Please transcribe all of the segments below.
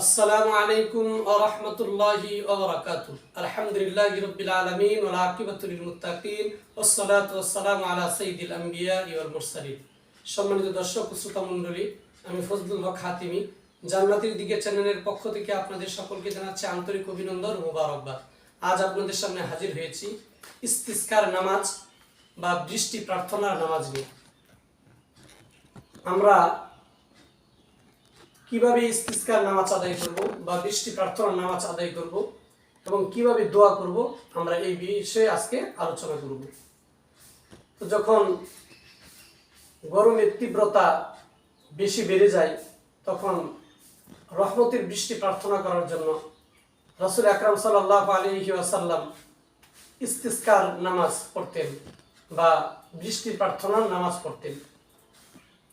আসসালামু আলাইকুম ওয়া রাহমাতুল্লাহি ওয়া বারাকাতুহু। আলহামদুলিল্লাহি রাব্বিল আলামিন ওয়া আকিবাতু লিল মুত্তাকিন ওয়াস সালাতু ওয়াস সালামু আলা সাইয়্যিদিল আমবিয়া ওয়াল সম্মানিত দর্শক শ্রোতা মণ্ডলী, আমি ফজলুল হক হাতিমি। জান্নাতের দিকে চ্যানেলের পক্ষ থেকে আপনাদের সকলকে জানাচ্ছি আন্তরিক অভিনন্দন ও আজ আপনাদের সামনে হাজির হয়েছি ইস্তিস্কার নামাজ বা বৃষ্টি প্রার্থনার নামাজ নিয়ে। আমরা কীভাবে ইস্তিস্কার নামাজ আদায় করব বা বৃষ্টি প্রার্থনার নামাজ আদায় করব এবং কীভাবে দোয়া করব, আমরা এই বিষয়ে আজকে আলোচনা করব। তো যখন গরমের তীব্রতা বেশি বেড়ে যায়, তখন রহমতের বৃষ্টি প্রার্থনা করার জন্য রসুল আকরাম সাল্লাহ আলী ওয়াসাল্লাম ইস্তিস্কার নামাজ পড়তেন বা বৃষ্টি প্রার্থনার নামাজ পড়তেন।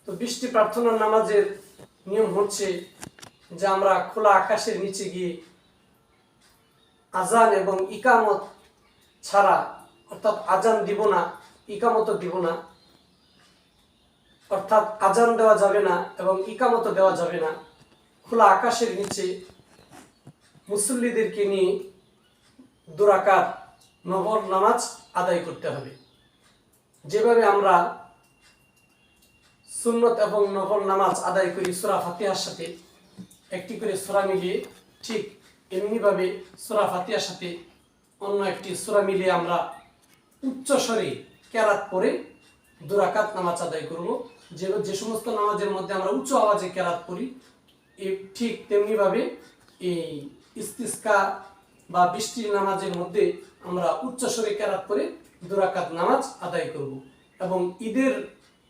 তো বৃষ্টি প্রার্থনার নামাজের নিয়ম হচ্ছে যে আমরা খোলা আকাশের নিচে গিয়ে আজান এবং ইকামত ছাড়া, অর্থাৎ আজান দিব না ইকামত দিব না, অর্থাৎ আজান দেওয়া যাবে না এবং ইকামত দেওয়া যাবে না। খোলা আকাশের নিচে মুসল্লিদেরকে নিয়ে দুরাকাত নবর নামাজ আদায় করতে হবে। যেভাবে আমরা সুন্নত এবং নফল নামাজ আদায় করি সুরা ফাতিহার সাথে। একটি করে সুরা মিলিয়ে ঠিক এমনিভাবে সুরা ফাতিহার সাথে অন্য একটি সুরা মিলিয়ে আমরা উচ্চ স্বরে ক্যারাত পরে দুরাকাত নামাজ আদায় করব। যে যে সমস্ত নামাজের মধ্যে আমরা উচ্চ আওয়াজে ক্যারাত পড়ি, এ ঠিক তেমনিভাবে এই ইস্তিস্কা বা বৃষ্টির নামাজের মধ্যে আমরা উচ্চ স্বরে ক্যারাত করে দুরাকাত নামাজ আদায় করব। এবং ঈদের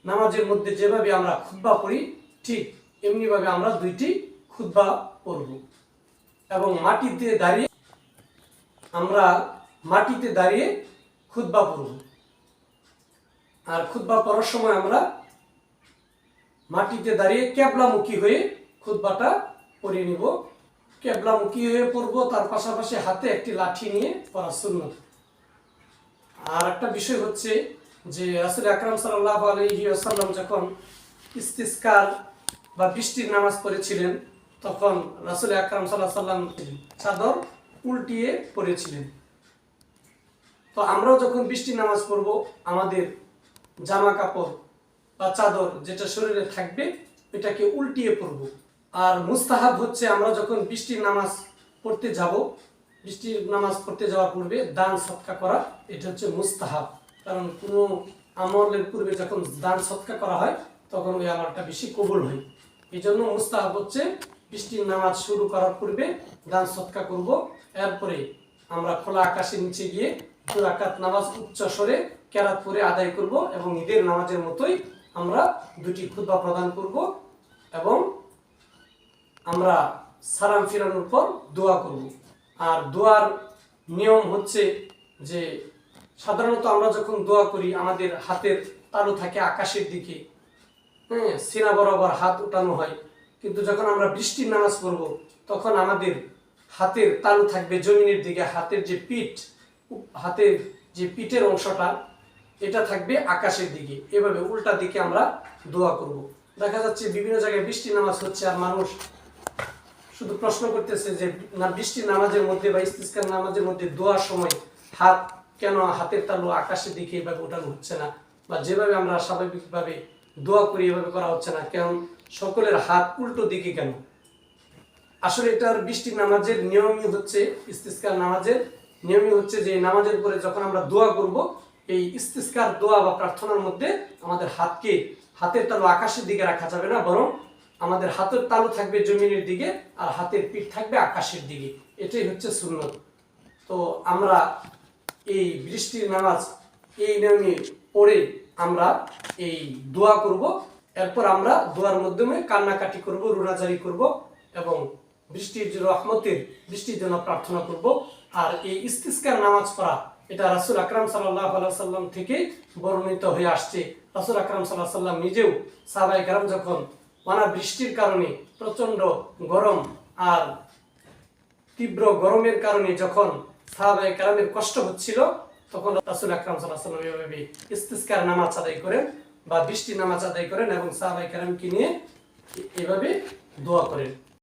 নামাজের মধ্যে যেভাবে আমরা খুদ্া পড়ি, ঠিক এমনিভাবে আমরা দুইটি খুদ্া পড়ব। এবং মাটিতে দাঁড়িয়ে আমরা মাটিতে দাঁড়িয়ে খুদ্া পড়ব। আর খুদ্া পড়ার সময় আমরা মাটিতে দাঁড়িয়ে ক্যাবলামুখী হয়ে খুদ্বাটা পড়ে নিব। ক্যাবলামুখী হয়ে পড়ব, তার পাশাপাশি হাতে একটি লাঠি নিয়ে পড়া সুন্নত। আর একটা বিষয় হচ্ছে যে রাসুল আকরাম সাল্লাহ আলহি আসাল্লাম যখন ইস্তিস্কার বা বৃষ্টির নামাজ পড়েছিলেন, তখন রাসুল আকরাম সাল্লাহ সাল্লাম চাদর উল্টিয়ে পড়েছিলেন তো আমরাও যখন বৃষ্টির নামাজ পড়ব, আমাদের জামা কাপড় বা চাদর যেটা শরীরে থাকবে এটাকে উল্টিয়ে পড়ব আর মুস্তাহাব হচ্ছে আমরা যখন বৃষ্টির নামাজ পড়তে যাব, বৃষ্টির নামাজ পড়তে যাওয়ার পূর্বে দান সৎকা করা, এটা হচ্ছে মুস্তাহাব। কারণ কোনো আমলের পূর্বে যখন দান সৎকা করা হয়, তখন ওই আমলটা বেশি কবুল হয়। এই জন্য মুস্তাহাব হচ্ছে, বৃষ্টির নামাজ শুরু করার পূর্বে দান সৎকা করব। এরপরে আমরা খোলা আকাশের নিচে গিয়ে দুরাকাত নামাজ উচ্চ স্বরে কেরাত করে আদায় করব এবং ঈদের নামাজের মতোই আমরা দুটি খুদ্া প্রদান করব এবং আমরা সালাম ফিরানোর পর দোয়া করব। আর দোয়ার নিয়ম হচ্ছে যে সাধারণত আমরা যখন দোয়া করি, আমাদের হাতের তালু থাকে আকাশের দিকে হ্যাঁ সিনা বরাবর হাত উঠানো হয়। কিন্তু যখন আমরা বৃষ্টির নামাজ পড়ব, তখন আমাদের হাতের তালু থাকবে জমিনের দিকে, হাতের যে পিঠ, হাতের যে পিঠের অংশটা, এটা থাকবে আকাশের দিকে। এভাবে উল্টা দিকে আমরা দোয়া করব। দেখা যাচ্ছে বিভিন্ন জায়গায় বৃষ্টির নামাজ হচ্ছে আর মানুষ শুধু প্রশ্ন করতেছে যে, না, বৃষ্টির নামাজের মধ্যে বা ইস্তিস্কার নামাজের মধ্যে দোয়ার সময় হাত কেন হাতের তালু আকাশের দিকে এভাবে ওঠানো হচ্ছে না? বা যেভাবে আমরা স্বাভাবিকভাবে দোয়া করি, এভাবে করা হচ্ছে না কেন? সকলের হাত উল্টো দিকে কেন? আসলে এটার বৃষ্টির নামাজের নিয়মই হচ্ছে ইস্তিস্কার নামাজের, নিয়মই হচ্ছে যে নামাজের পরে যখন আমরা দোয়া করব, এই ইস্তিস্কার দোয়া বা প্রার্থনার মধ্যে আমাদের হাতকে হাতের তালু আকাশের দিকে রাখা যাবে না, বরং আমাদের হাতের তালু থাকবে জমিনের দিকে আর হাতের পিঠ থাকবে আকাশের দিকে। এটাই হচ্ছে সুন্নত। তো আমরা এই বৃষ্টির নামাজ, এই নামে পড়ে আমরা এই দোয়া করব। এরপর আমরা দোয়ার মাধ্যমে কান্নাকাটি করব রুনাজারি করব এবং বৃষ্টির রহমতের বৃষ্টির জন্য প্রার্থনা করব। আর এই ইস্তিস্কার নামাজ পড়া, এটা রাসুল আকরাম সাল্লাহ সাল্লাম থেকে বর্ণিত হয়ে আসছে। রাসুল আকরাম সাল্লাহ সাল্লাম নিজেও সাবাই কারাম যখন মানা বৃষ্টির কারণে প্রচণ্ড গরম আর তীব্র গরমের কারণে যখন সাহাবাই কারামের কষ্ট হচ্ছিল, তখন রাসুল আকরাম সাল্লাহ এভাবে ইস্তিস্কার নামাজ আদায় করেন বা বৃষ্টি নামাজ আদায় করেন এবং সাহাবাই কারামকে নিয়ে এভাবে দোয়া করেন।